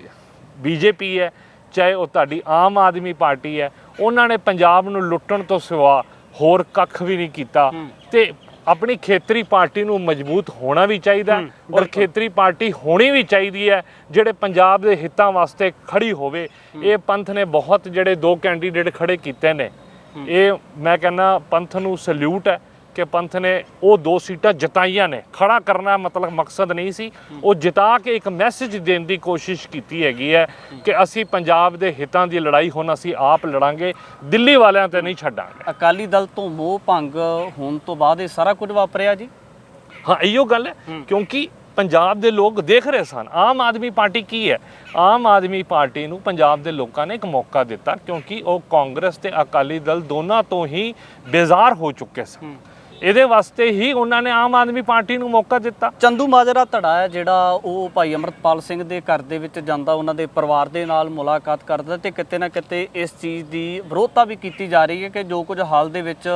ਬੀਜੇਪੀ ਹੈ ਚਾਹੇ ਉਹ ਤੁਹਾਡੀ ਆਮ ਆਦਮੀ ਪਾਰਟੀ ਹੈ ਉਹਨਾਂ ਨੇ ਪੰਜਾਬ ਨੂੰ ਲੁੱਟਣ ਤੋਂ ਸਿਵਾ ਹੋਰ ਕੱਖ ਵੀ ਨਹੀਂ ਕੀਤਾ। ਤੇ ਆਪਣੀ ਖੇਤਰੀ ਪਾਰਟੀ ਨੂੰ ਮਜ਼ਬੂਤ ਹੋਣਾ ਵੀ ਚਾਹੀਦਾ ਔਰ ਖੇਤਰੀ ਪਾਰਟੀ ਹੋਣੀ ਵੀ ਚਾਹੀਦੀ ਹੈ ਜਿਹੜੇ ਪੰਜਾਬ ਦੇ ਹਿੱਤਾਂ ਵਾਸਤੇ ਖੜੀ ਹੋਵੇ। ਇਹ ਪੰਥ ਨੇ ਬਹੁਤ ਜਿਹੜੇ ਦੋ ਕੈਂਡੀਡੇਟ ਖੜੇ ਕੀਤੇ ਨੇ। ਇਹ ਮੈਂ ਕਹਿੰਦਾ ਪੰਥ ਨੂੰ ਸਲੂਟ ਹੈ। ਕਿ ਪੰਥ ਨੇ ਉਹ ਦੋ ਸੀਟਾਂ ਜਿਤਾਈਆਂ ਨੇ। ਖੜਾ ਕਰਨਾ ਮਤਲਬ ਮਕਸਦ ਨਹੀਂ ਸੀ। ਉਹ ਜਿਤਾ ਕੇ ਇੱਕ ਮੈਸੇਜ ਦੇਣ ਦੀ ਕੋਸ਼ਿਸ਼ ਕੀਤੀ ਹੈਗੀ ਹੈ ਕਿ ਅਸੀਂ ਪੰਜਾਬ ਦੇ ਹਿੱਤਾਂ ਦੀ ਲੜਾਈ ਹੁਣ ਅਸੀਂ ਆਪ ਲੜਾਂਗੇ। ਦਿੱਲੀ ਵਾਲਿਆਂ ਤੇ ਨਹੀਂ ਛੱਡਾਂਗੇ। ਅਕਾਲੀ ਦਲ ਤੋਂ ਮੋਹ ਭੰਗ ਹੋਣ ਤੋਂ ਬਾਅਦ ਇਹ ਸਾਰਾ ਕੁਝ ਵਾਪਰਿਆ ਜੀ? ਹਾਂ ਇਹੋ ਗੱਲ ਹੈ। ਕਿਉਂਕਿ ਪੰਜਾਬ ਦੇ ਲੋਕ ਦੇਖ ਰਹੇ ਸਨ। ਆਮ ਆਦਮੀ ਪਾਰਟੀ ਕੀ ਹੈ? ਆਮ ਆਦਮੀ ਪਾਰਟੀ ਨੂੰ ਪੰਜਾਬ ਦੇ ਲੋਕਾਂ ਨੇ ਇੱਕ ਮੌਕਾ ਦਿੱਤਾ ਕਿਉਂਕਿ ਉਹ ਕਾਂਗਰਸ ਤੇ ਅਕਾਲੀ ਦਲ ਦੋਨਾਂ ਤੋਂ ਹੀ ਬੇਜ਼ਾਰ ਹੋ ਚੁੱਕੇ ਸਨ। ਇਹਦੇ ਵਾਸਤੇ ਹੀ ਉਹਨਾਂ ਨੇ ਆਮ ਆਦਮੀ ਪਾਰਟੀ ਨੂੰ ਮੌਕਾ ਦਿੱਤਾ। ਚੰਦੂ ਮਾਜਰਾ ਧੜਾ ਹੈ ਜਿਹੜਾ ਉਹ ਭਾਈ ਅਮਰਤਪਾਲ ਸਿੰਘ ਦੇ ਘਰ ਦੇ ਵਿੱਚ ਜਾਂਦਾ, ਉਹਨਾਂ ਦੇ ਪਰਿਵਾਰ ਦੇ ਨਾਲ ਮੁਲਾਕਾਤ ਕਰਦਾ ਤੇ ਕਿਤੇ ਨਾ ਕਿਤੇ ਇਸ ਚੀਜ਼ ਦੀ ਵਿਰੋਧਤਾ ਵੀ ਕੀਤੀ ਜਾ ਰਹੀ ਹੈ ਕਿ ਜੋ ਕੁਝ ਹਾਲ ਦੇ ਵਿੱਚ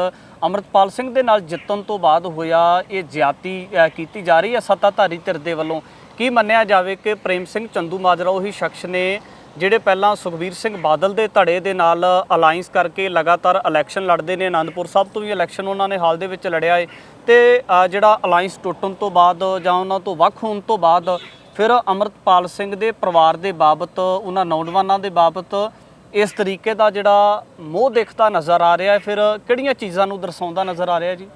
ਅਮਰਤਪਾਲ ਸਿੰਘ ਦੇ ਨਾਲ ਜਿੱਤਣ ਤੋਂ ਬਾਅਦ ਹੋਇਆ, ਇਹ ਜ਼ਿਆਤੀ ਕੀਤੀ ਜਾ ਰਹੀ ਹੈ। ਸੱਤਾਧਾਰੀ ਧਿਰ ਦੇ ਵੱਲੋਂ ਕੀ ਮੰਨਿਆ ਜਾਵੇ ਕਿ ਪ੍ਰੇਮ ਸਿੰਘ ਚੰਦੂ ਮਾਜਰਾ, ਉਹੀ ਸ਼ਖਸ ਨੇ ਜਿਹੜੇ ਪਹਿਲਾਂ ਸੁਖਬੀਰ ਸਿੰਘ ਬਾਦਲ ਦੇ ਧੜੇ ਦੇ ਨਾਲ ਅਲਾਈਅੰਸ ਕਰਕੇ ਲਗਾਤਾਰ ਇਲੈਕਸ਼ਨ ਲੜਦੇ ਨੇ ਆਨੰਦਪੁਰ ਸਾਹਿਬ ਤੋਂ ਵੀ ਇਲੈਕਸ਼ਨ ਉਹਨਾਂ ਨੇ ਹਾਲ ਦੇ ਵਿੱਚ ਲੜਿਆ ਏ। ਤੇ ਜਿਹੜਾ ਅਲਾਈਅੰਸ ਟੁੱਟਣ ਤੋਂ ਬਾਅਦ ਜਾਂ ਉਹਨਾਂ ਤੋਂ ਵੱਖ ਹੋਣ ਤੋਂ ਬਾਅਦ ਫਿਰ ਅਮਰਤਪਾਲ ਸਿੰਘ ਦੇ ਪਰਿਵਾਰ ਦੇ ਬਾਬਤ ਉਹਨਾਂ ਨੌਜਵਾਨਾਂ ਦੇ ਬਾਬਤ ਇਸ ਤਰੀਕੇ ਦਾ ਜਿਹੜਾ ਮੋਹ ਦਿਖਦਾ ਨਜ਼ਰ ਆ ਰਿਹਾ ਹੈ ਫਿਰ ਕਿਹੜੀਆਂ ਚੀਜ਼ਾਂ ਨੂੰ ਦਰਸਾਉਂਦਾ ਨਜ਼ਰ ਆ ਰਿਹਾ ਜੀ?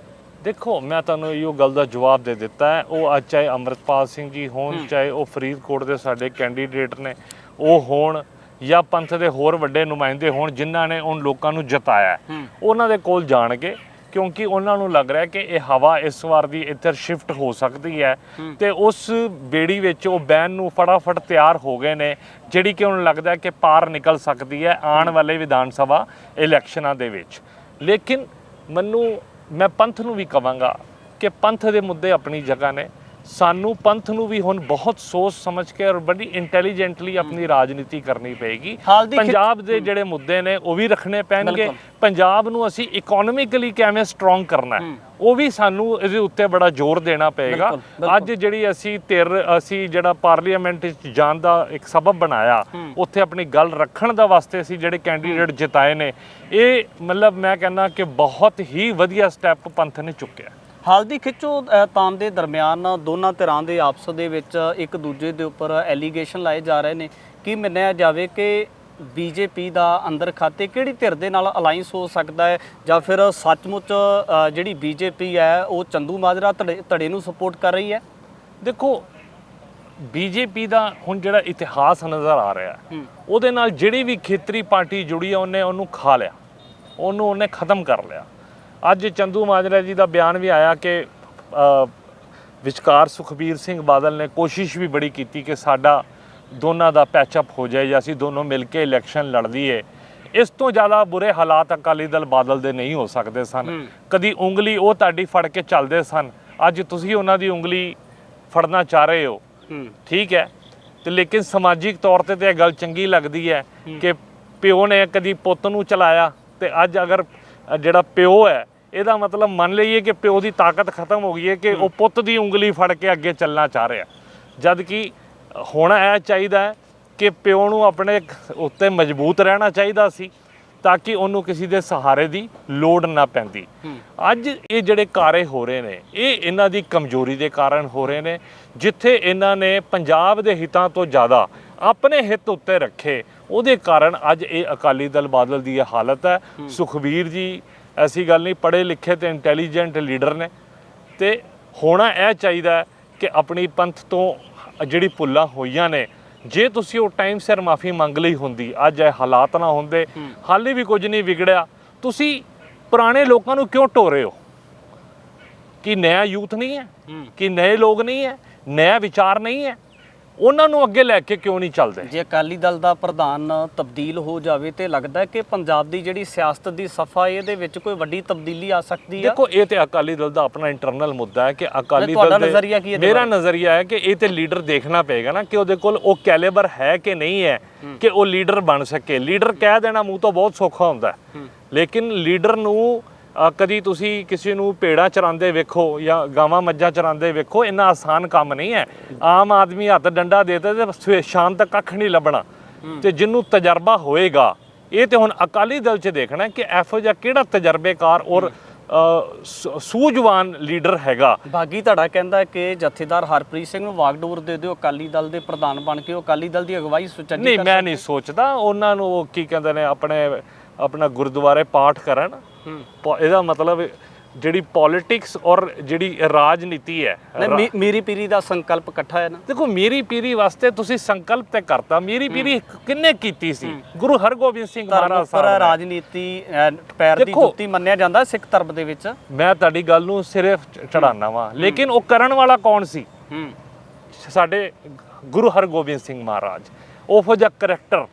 ਦੇਖੋ ਮੈਂ ਤੁਹਾਨੂੰ ਇਹੋ ਗੱਲ ਦਾ ਜਵਾਬ ਦੇ ਦਿੱਤਾ ਹੈ ਉਹ ਅੱਜ ਚਾਹੇ ਅਮਰਤਪਾਲ ਸਿੰਘ ਜੀ ਹੋਣ ਚਾਹੇ ਉਹ ਫਰੀਦਕੋਟ ਦੇ ਸਾਡੇ ਕੈਂਡੀਡੇਟ ਨੇ ਉਹ ਹੋਣ ਜਾਂ ਪੰਥ ਦੇ ਹੋਰ ਵੱਡੇ ਨੁਮਾਇੰਦੇ ਹੋਣ ਜਿਨ੍ਹਾਂ ਨੇ ਉਹਨਾਂ ਲੋਕਾਂ ਨੂੰ ਜਿਤਾਇਆ। ਉਹਨਾਂ ਦੇ ਕੋਲ ਜਾਣਗੇ ਕਿਉਂਕਿ ਉਹਨਾਂ ਨੂੰ ਲੱਗ ਰਿਹਾ ਕਿ ਇਹ ਹਵਾ ਇਸ ਵਾਰ ਦੀ ਇੱਧਰ ਸ਼ਿਫਟ ਹੋ ਸਕਦੀ ਹੈ ਤੇ ਉਸ ਬੇੜੀ ਵਿੱਚ ਉਹ ਬੈਨ ਨੂੰ ਫਟਾਫਟ ਤਿਆਰ ਹੋ ਗਏ ਨੇ ਜਿਹੜੀ ਕਿ ਉਹਨਾਂ ਲੱਗਦਾ ਕਿ ਪਾਰ ਨਿਕਲ ਸਕਦੀ ਹੈ ਆਉਣ ਵਾਲੇ ਵਿਧਾਨ ਸਭਾ ਇਲੈਕਸ਼ਨਾਂ ਦੇ ਵਿੱਚ। ਲੇਕਿਨ ਮੈਨੂੰ ਮੈਂ ਪੰਥ ਨੂੰ ਵੀ ਕਵਾਂਗਾ ਕਿ ਪੰਥ ਦੇ ਮੁੱਦੇ ਆਪਣੀ ਜਗ੍ਹਾ ਨੇ ਸਾਨੂੰ ਪੰਥ ਨੂੰ ਵੀ ਹੁਣ ਬਹੁਤ ਸੋਚ ਸਮਝ ਕੇ ਔਰ ਬੜੀ ਇੰਟੈਲੀਜੈਂਟਲੀ ਆਪਣੀ ਰਾਜਨੀਤੀ ਕਰਨੀ ਪਏਗੀ। ਪੰਜਾਬ ਦੇ ਜਿਹੜੇ ਮੁੱਦੇ ਨੇ ਉਹ ਵੀ ਰੱਖਣੇ ਪੈਣਗੇ। ਪੰਜਾਬ ਨੂੰ ਅਸੀਂ ਇਕਨੋਮਿਕਲੀ ਕਿਵੇਂ ਸਟਰੋਂਗ ਕਰਨਾ ਹੈ ਉਹ ਵੀ ਸਾਨੂੰ ਇਹਦੇ ਉੱਤੇ ਬੜਾ ਜ਼ੋਰ ਦੇਣਾ ਪਏਗਾ। ਅੱਜ ਜਿਹੜੀ ਅਸੀਂ ਧਿਰ ਅਸੀਂ ਜਿਹੜਾ ਪਾਰਲੀਮੈਂਟ ਵਿੱਚ ਜਾਣ ਦਾ ਇੱਕ ਸਬਬ ਬਣਾਇਆ ਉੱਥੇ ਆਪਣੀ ਗੱਲ ਰੱਖਣ ਦਾ ਵਾਸਤੇ ਅਸੀਂ ਜਿਹੜੇ ਕੈਂਡੀਡੇਟ ਜਿਤਾਏ ਨੇ ਇਹ ਮਤਲਬ ਮੈਂ ਕਹਿੰਦਾ ਕਿ ਬਹੁਤ ਹੀ ਵਧੀਆ ਸਟੈਪ ਪੰਥ ਨੇ ਚੁੱਕਿਆ। ਹਾਲ ਦੀ ਖਿੱਚੋ ਤਾਣ ਦੇ ਦਰਮਿਆਨ ਦੋਨਾਂ ਧਿਰਾਂ ਦੇ ਆਪਸ ਦੇ ਵਿੱਚ ਇੱਕ ਦੂਜੇ ਦੇ ਉੱਪਰ ਐਲੀਗੇਸ਼ਨ ਲਾਏ ਜਾ ਰਹੇ ਨੇ। ਕੀ ਮੰਨਿਆ ਜਾਵੇ ਕਿ ਬੀਜੇਪੀ ਦਾ ਅੰਦਰ ਖਾਤੇ ਕਿਹੜੀ ਧਿਰ ਦੇ ਨਾਲ ਅਲਾਈਅੰਸ ਹੋ ਸਕਦਾ ਹੈ? ਜਾਂ ਫਿਰ ਸੱਚਮੁੱਚ ਜਿਹੜੀ ਬੀਜੇਪੀ ਹੈ ਉਹ ਚੰਦੂ ਮਾਜਰਾ ਧੜੇ ਨੂੰ ਸਪੋਰਟ ਕਰ ਰਹੀ ਹੈ? ਦੇਖੋ ਬੀਜੇਪੀ ਦਾ ਹੁਣ ਜਿਹੜਾ ਇਤਿਹਾਸ ਨਜ਼ਰ ਆ ਰਿਹਾ ਹੈ, ਹੂੰ। ਉਹਦੇ ਨਾਲ ਜਿਹੜੀ ਵੀ ਖੇਤਰੀ ਪਾਰਟੀ ਜੁੜੀ ਆ ਉਹਨੇ ਉਹਨੂੰ ਖਾ ਲਿਆ। ਉਹਨੂੰ ਉਹਨੇ ਖਤਮ ਕਰ ਲਿਆ। ਅੱਜ ਚੰਦੂ ਮਾਜਰਾ ਜੀ ਦਾ ਬਿਆਨ ਵੀ ਆਇਆ ਕਿ ਵਿਚਕਾਰ ਸੁਖਬੀਰ ਸਿੰਘ ਬਾਦਲ ਨੇ ਕੋਸ਼ਿਸ਼ ਵੀ ਬੜੀ ਕੀਤੀ ਕਿ ਸਾਡਾ ਦੋਨਾਂ ਦਾ ਪੈਚਅਪ ਹੋ ਜਾਏ ਜਾਂ ਅਸੀਂ ਦੋਨੋਂ ਮਿਲ ਕੇ ਇਲੈਕਸ਼ਨ ਲੜ ਲਈਏ। ਇਸ ਤੋਂ ਜ਼ਿਆਦਾ ਬੁਰੇ ਹਾਲਾਤ ਅਕਾਲੀ ਦਲ ਬਾਦਲ ਦੇ ਨਹੀਂ ਹੋ ਸਕਦੇ ਸਨ। ਕਦੀ ਉਂਗਲੀ ਉਹ ਤੁਹਾਡੀ ਫੜ ਕੇ ਚੱਲਦੇ ਸਨ। ਅੱਜ ਤੁਸੀਂ ਉਹਨਾਂ ਦੀ ਉਂਗਲੀ ਫੜਨਾ ਚਾਹ ਰਹੇ ਹੋ। ਠੀਕ ਹੈ। ਤੇ ਲੇਕਿਨ ਸਮਾਜਿਕ ਤੌਰ ਤੇ ਤੇ ਇਹ ਗੱਲ ਚੰਗੀ ਲੱਗਦੀ ਹੈ। ਕਿ ਪਿਓ ਨੇ ਕਦੀ ਪੁੱਤ ਨੂੰ ਚਲਾਇਆ ਤੇ ਅੱਜ ਅਗਰ ਜਿਹੜਾ ਪਿਓ ਹੈ ਇਹਦਾ ਮਤਲਬ ਮੰਨ ਲਈਏ ਕਿ ਪਿਓ ਦੀ ਤਾਕਤ ਖਤਮ ਹੋ ਗਈ ਹੈ ਕਿ ਉਹ ਪੁੱਤ ਦੀ ਉਂਗਲੀ ਫੜ ਕੇ ਅੱਗੇ ਚੱਲਣਾ ਚਾਹ ਰਿਹਾ। ਜਦ ਕਿ ਹੋਣਾ ਇਹ ਚਾਹੀਦਾ ਕਿ ਪਿਓ ਨੂੰ ਆਪਣੇ ਉੱਤੇ ਮਜ਼ਬੂਤ ਰਹਿਣਾ ਚਾਹੀਦਾ ਸੀ ਤਾਂ ਕਿ ਉਹਨੂੰ ਕਿਸੇ ਦੇ ਸਹਾਰੇ ਦੀ ਲੋੜ ਨਾ ਪੈਂਦੀ। ਅੱਜ ਇਹ ਜਿਹੜੇ ਕਾਰੇ ਹੋ ਰਹੇ ਨੇ ਇਹ ਇਹਨਾਂ ਦੀ ਕਮਜ਼ੋਰੀ ਦੇ ਕਾਰਨ ਹੋ ਰਹੇ ਨੇ ਜਿੱਥੇ ਇਹਨਾਂ ਨੇ ਪੰਜਾਬ ਦੇ ਹਿੱਤਾਂ ਤੋਂ ਜ਼ਿਆਦਾ ਆਪਣੇ ਹਿੱਤ ਉੱਤੇ ਰੱਖੇ ਉਹਦੇ ਕਾਰਨ ਅੱਜ ਇਹ ਅਕਾਲੀ ਦਲ ਬਾਦਲ ਦੀ ਇਹ ਹਾਲਤ ਹੈ। ਸੁਖਬੀਰ ਜੀ ਐਸੀ ਗੱਲ ਨਹੀਂ ਪੜ੍ਹੇ ਲਿਖੇ ਤੇ ਇੰਟੈਲੀਜੈਂਟ ਲੀਡਰ ਨੇ। ਤੇ ਹੋਣਾ ਇਹ ਚਾਹੀਦਾ ਕਿ ਆਪਣੀ ਪੰਥ ਤੋਂ ਜਿਹੜੀ ਭੁੱਲਾਂ ਹੋਈਆਂ ਨੇ ਜੇ ਤੁਸੀਂ ਉਹ ਟਾਈਮ ਸਿਰ ਮਾਫੀ ਮੰਗ ਲਈ ਹੁੰਦੀ ਅੱਜ ਇਹ ਹਾਲਾਤ ਨਾ ਹੁੰਦੇ ਹਾਲੇ ਵੀ ਕੁਝ ਨਹੀਂ ਵਿਗੜਿਆ ਤੁਸੀਂ ਪੁਰਾਣੇ ਲੋਕਾਂ ਨੂੰ ਕਿਉਂ ਢੋ ਰਹੇ ਹੋ? ਕਿ ਨਇਆ ਯੂਥ ਨਹੀਂ ਹੈ? ਕਿ ਨਏ ਲੋਕ ਨਹੀਂ ਹੈ? ਨਇਆ ਵਿਚਾਰ ਨਹੀਂ ਹੈ? ਉਹਨਾਂ ਨੂੰ ਅੱਗੇ ਲੈ ਕੇ ਕਿਉਂ ਨਹੀਂ ਚੱਲਦੇ? ਜੇ ਅਕਾਲੀ ਦਲ ਦਾ ਪ੍ਰਧਾਨ ਤਬਦੀਲ ਹੋ ਜਾਵੇ ਤੇ ਲੱਗਦਾ ਹੈ ਕਿ ਪੰਜਾਬ ਦੀ ਜਿਹੜੀ ਸਿਆਸਤ ਦੀ ਸਫ਼ਾਈ ਇਹਦੇ ਵਿੱਚ ਕੋਈ ਵੱਡੀ ਤਬਦੀਲੀ ਆ ਸਕਦੀ ਹੈ ਦੇਖੋ ਇਹ ਤੇ ਅਕਾਲੀ ਦਲ ਦਾ ਆਪਣਾ ਇੰਟਰਨਲ ਮੁੱਦਾ ਹੈ ਕਿ ਅਕਾਲੀ ਤੁਹਾਡਾ ਦਲ ਨਜ਼ਰੀਆ ਕੀ ਹੈ ਇਹਦੇ ਮੇਰਾ ਨਜ਼ਰੀਆ ਹੈ ਕਿ ਇਹ ਤੇ ਲੀਡਰ ਦੇਖਣਾ ਪਏਗਾ ਨਾ ਕਿ ਉਹਦੇ ਕੋਲ ਉਹ ਕੈਲੀਬਰ ਹੈ ਕਿ ਨਹੀਂ ਹੈ ਕਿ ਉਹ ਲੀਡਰ ਬਣ ਸਕੇ। ਲੀਡਰ ਕਹਿ ਦੇਣਾ ਮੂੰਹ ਤੋਂ ਬਹੁਤ ਸੌਖਾ ਹੁੰਦਾ ਹੈ। ਲੇਕਿਨ ਲੀਡਰ ਨੂੰ ਕਦੀ ਤੁਸੀਂ ਕਿਸੇ ਨੂੰ ਭੇੜਾਂ ਚਰਾਉਂਦੇ ਵੇਖੋ ਜਾਂ ਗਾਵਾਂ ਮੱਝਾਂ ਚਰਾਉਂਦੇ ਵੇਖੋ ਇੰਨਾ ਆਸਾਨ ਕੰਮ ਨਹੀਂ ਹੈ। ਆਮ ਆਦਮੀ ਹੱਥ ਡੰਡਾ ਦੇ ਦੇ ਤੇ ਸ਼ਾਮ ਤੱਕ ਕੱਖ ਨਹੀਂ ਲੱਭਣਾ। ਤੇ ਜਿਹਨੂੰ ਤਜਰਬਾ ਹੋਏਗਾ ਇਹ ਤੇ ਹੁਣ ਅਕਾਲੀ ਦਲ 'ਚ ਦੇਖਣਾ ਕਿ ਇਹੋ ਜਿਹਾ ਕਿਹੜਾ ਤਜਰਬੇਕਾਰ ਔਰ ਸੂਝਵਾਨ ਲੀਡਰ ਹੈਗਾ। ਬਾਗੀ ਧੜਾ ਕਹਿੰਦਾ ਕਿ ਜਥੇਦਾਰ ਹਰਪ੍ਰੀਤ ਸਿੰਘ ਨੂੰ ਵਾਗਡੋਰ ਦੇ ਦਿਓ ਅਕਾਲੀ ਦਲ ਦੇ ਪ੍ਰਧਾਨ ਬਣ ਕੇ ਉਹ ਅਕਾਲੀ ਦਲ ਦੀ ਅਗਵਾਈ ਸੁਚੱਜੀ ਨਹੀਂ ਮੈਂ ਨਹੀਂ ਸੋਚਦਾ। ਉਹਨਾਂ ਨੂੰ ਉਹ ਕੀ ਕਹਿੰਦੇ ਨੇ ਆਪਣੇ ਆਪਣਾ ਗੁਰਦੁਆਰੇ ਪਾਠ ਕਰਨ। ਪ- ਇਹਦਾ ਮਤਲਬ ਜਿਹੜੀ ਪੋਲਿਟਿਕਸ ਔਰ ਜਿਹੜੀ ਰਾਜਨੀਤੀ ਹੈ ਨਹੀਂ ਮੀ- ਮੀਰੀ ਪੀਰੀ ਦਾ ਸੰਕਲਪ ਇਕੱਠਾ ਹੈ ਨਾ। ਦੇਖੋ ਮੇਰੀ ਪੀਰੀ ਵਾਸਤੇ ਤੁਸੀਂ ਸੰਕਲਪ ਤੇ ਕਰਤਾ। ਮੇਰੀ ਪੀਰੀ ਕਿੰਨੇ ਕੀਤੀ ਸੀ? ਗੁਰੂ ਹਰਗੋਬਿੰਦ ਸਿੰਘ ਧਰਮ ਮਹਾਰਾਜ ਉੱਪਰ ਸਾਹਿਬ ਨੇ। ਰਾਜਨੀਤੀ ਅਹ, ਪੈਰ ਦੀ ਦੇਖੋ, ਜੁੱਤੀ ਮੰਨਿਆ ਜਾਂਦਾ ਸਿੱਖ ਧਰਮ ਦੇ ਵਿੱਚ। ਮੈਂ ਤੁਹਾਡੀ ਗੱਲ ਨੂੰ ਸਿਰੇ ਚੜਾਨਾ ਵਾਂ। ਲੇਕਿਨ ਉਹ ਕਰਨ ਵਾਲਾ ਕੌਣ ਸੀ? ਹੂੰ। ਸਾਡੇ ਗੁਰੂ ਹਰਗੋਬਿੰਦ ਸਿੰਘ ਮਹਾਰਾਜ। ਉਹੋ ਜਿਹਾ ਕਰੈਕਟਰ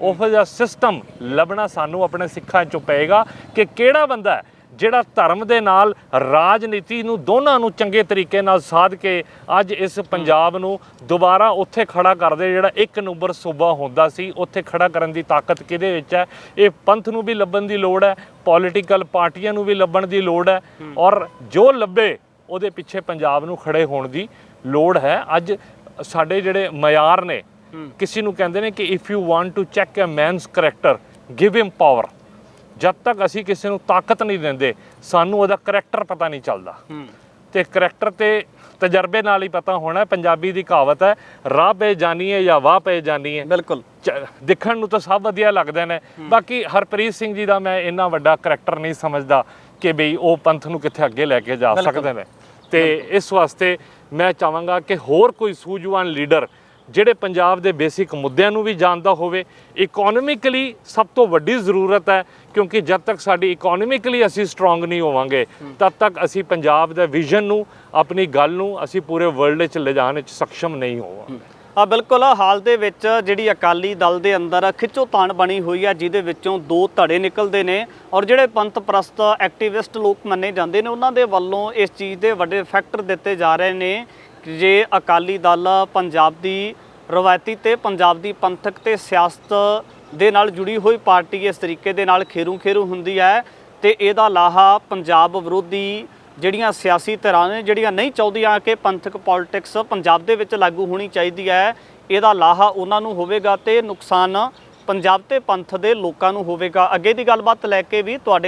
ਉਹੋ ਜਿਹਾ ਸਿਸਟਮ ਲੱਭਣਾ ਸਾਨੂੰ ਆਪਣੇ ਸਿੱਖਾਂ ਚੋਂ ਪਏਗਾ ਕਿ ਕਿਹੜਾ ਬੰਦਾ ਜਿਹੜਾ ਧਰਮ ਦੇ ਨਾਲ ਰਾਜਨੀਤੀ ਨੂੰ ਦੋਨਾਂ ਨੂੰ ਚੰਗੇ ਤਰੀਕੇ ਨਾਲ ਸਾਧ ਕੇ ਅੱਜ ਇਸ ਪੰਜਾਬ ਨੂੰ ਦੁਬਾਰਾ ਉੱਥੇ ਖੜਾ ਕਰਦੇ ਜਿਹੜਾ ਇੱਕ ਨੰਬਰ ਸੂਬਾ ਹੁੰਦਾ ਸੀ, ਉੱਥੇ ਖੜਾ ਕਰਨ ਦੀ ਤਾਕਤ ਕਿਹਦੇ ਵਿੱਚ ਹੈ? ਇਹ ਪੰਥ ਨੂੰ ਵੀ ਲੱਭਣ ਦੀ ਲੋੜ ਹੈ ਪੋਲੀਟੀਕਲ ਪਾਰਟੀਆਂ ਨੂੰ ਵੀ ਲੱਭਣ ਦੀ ਲੋੜ ਹੈ ਔਰ ਜੋ ਲੱਭੇ ਉਹਦੇ ਪਿੱਛੇ ਪੰਜਾਬ ਨੂੰ ਖੜੇ ਹੋਣ ਦੀ ਲੋੜ ਹੈ। ਅੱਜ ਸਾਡੇ ਜਿਹੜੇ ਮਿਆਰ ਨੇ ਕਿਸੇ ਨੂੰ ਕਹਿੰਦੇ ਨੇ ਕਿ if you want to check a man's character give him power ਜਦ ਤੱਕ ਅਸੀਂ ਕਿਸੇ ਨੂੰ ਤਾਕਤ ਨਹੀਂ ਦਿੰਦੇ ਸਾਨੂੰ ਉਹਦਾ ਕਰੈਕਟਰ ਪਤਾ ਨਹੀਂ ਚੱਲਦਾ। ਹੂੰ ਤੇ ਕਰੈਕਟਰ ਤੇ ਤਜਰਬੇ ਨਾਲ ਹੀ ਪਤਾ ਹੋਣਾ ਹੈ। ਪੰਜਾਬੀ ਦੀ ਕਹਾਵਤ ਹੈ ਰਾਹ ਪਏ ਜਾਣੀਏ ਜਾਂ ਵਾਹ ਪਏ ਜਾਣੀਏ ਬਿਲਕੁਲ। ਚ- ਦਿਖਣ ਨੂੰ ਤਾਂ ਸਭ ਵਧੀਆ ਲੱਗਦੇ ਨੇ। ਬਾਕੀ ਹਰਪ੍ਰੀਤ ਸਿੰਘ ਜੀ ਦਾ ਮੈਂ ਇੰਨਾ ਵੱਡਾ ਕਰੈਕਟਰ ਨਹੀਂ ਸਮਝਦਾ ਕਿ ਬਈ ਉਹ ਪੰਥ ਨੂੰ ਕਿੱਥੇ ਅੱਗੇ ਲੈ ਕੇ ਜਾ ਬਿਲਕੁਲ। ਸਕਦੇ ਨੇ। ਤੇ ਇਸ ਵਾਸਤੇ ਮੈਂ ਚਾਹਾਂਗਾ ਕਿ ਹੋਰ ਕੋਈ ਸੂਝਵਾਨ ਲੀਡਰ ਜਿਹੜੇ ਪੰਜਾਬ ਦੇ ਬੇਸਿਕ ਮੁੱਦਿਆਂ ਨੂੰ ਵੀ ਜਾਣਦਾ ਹੋਵੇ ਇਕਨੋਮਿਕਲੀ ਸਭ ਤੋਂ ਵੱਡੀ ਜ਼ਰੂਰਤ ਹੈ, ਕਿਉਂਕਿ ਜਦ ਤੱਕ ਸਾਡੀ ਇਕਨੋਮਿਕਲੀ ਅਸੀਂ ਸਟਰੋਂਗ ਨਹੀਂ ਹੋਵਾਂਗੇ, ਤਦ ਤੱਕ ਅਸੀਂ ਪੰਜਾਬ ਦੇ ਵਿਜ਼ਨ ਨੂੰ, ਆਪਣੀ ਗੱਲ ਨੂੰ ਅਸੀਂ ਪੂਰੇ ਵਰਲਡ ਵਿੱਚ ਲਿਜਾਣ ਵਿੱਚ ਸક્ષਮ ਨਹੀਂ ਹੋਵਾਂਗੇ। ਆ ਬਿਲਕੁਲ ਹਾਲ ਦੇ ਵਿੱਚ ਜਿਹੜੀ ਅਕਾਲੀ ਦਲ ਦੇ ਅੰਦਰ ਖਿੱਚੋ ਤਾਣ ਬਣੀ ਹੋਈ ਆ ਜਿਹਦੇ ਵਿੱਚੋਂ ਦੋ ਧੜੇ ਨਿਕਲਦੇ ਨੇ ਔਰ ਜਿਹੜੇ ਪੰਥ ਪ੍ਰਸਤ ਐਕਟਿਵਿਸਟ ਲੋਕ ਮੰਨੇ ਜਾਂਦੇ ਨੇ, ਉਹਨਾਂ ਦੇ ਵੱਲੋਂ ਇਸ ਚੀਜ਼ ਦੇ ਵੱਡੇ ਫੈਕਟਰ ਦਿੱਤੇ ਜਾ ਰਹੇ ਨੇ ਜੇ ਅਕਾਲੀ ਦਲ ਪੰਜਾਬ ਦੀ ਰਵਾਇਤੀ ਤੇ ਪੰਜਾਬ ਦੀ ਪੰਥਕ ਤੇ ਸਿਆਸਤ ਦੇ ਨਾਲ ਜੁੜੀ ਹੋਈ ਪਾਰਟੀ ਇਸ ਤਰੀਕੇ ਦੇ ਨਾਲ ਖੇਰੂ ਖੇਰੂ ਹੁੰਦੀ ਹੈ ਤੇ ਇਹਦਾ ਲਾਹਾ ਪੰਜਾਬ ਵਿਰੋਧੀ ਜਿਹੜੀਆਂ ਸਿਆਸੀ ਧਿਰਾਂ ਨੇ, ਜਿਹੜੀਆਂ ਨਹੀਂ ਚਾਹੁੰਦੀਆਂ ਕਿ ਪੰਥਕ ਪੋਲਿਟਿਕਸ ਪੰਜਾਬ ਦੇ ਵਿੱਚ ਲਾਗੂ ਹੋਣੀ ਚਾਹੀਦੀ ਹੈ, ਇਹਦਾ ਲਾਹਾ ਉਹਨਾਂ ਨੂੰ ਹੋਵੇਗਾ ਤੇ ਨੁਕਸਾਨ ਪੰਜਾਬ ਤੇ ਪੰਥ ਦੇ ਲੋਕਾਂ ਨੂੰ ਹੋਵੇਗਾ। ਅੱਗੇ ਦੀ ਗੱਲਬਾਤ ਲੈ ਕੇ ਵੀ ਤੁਹਾਡੇ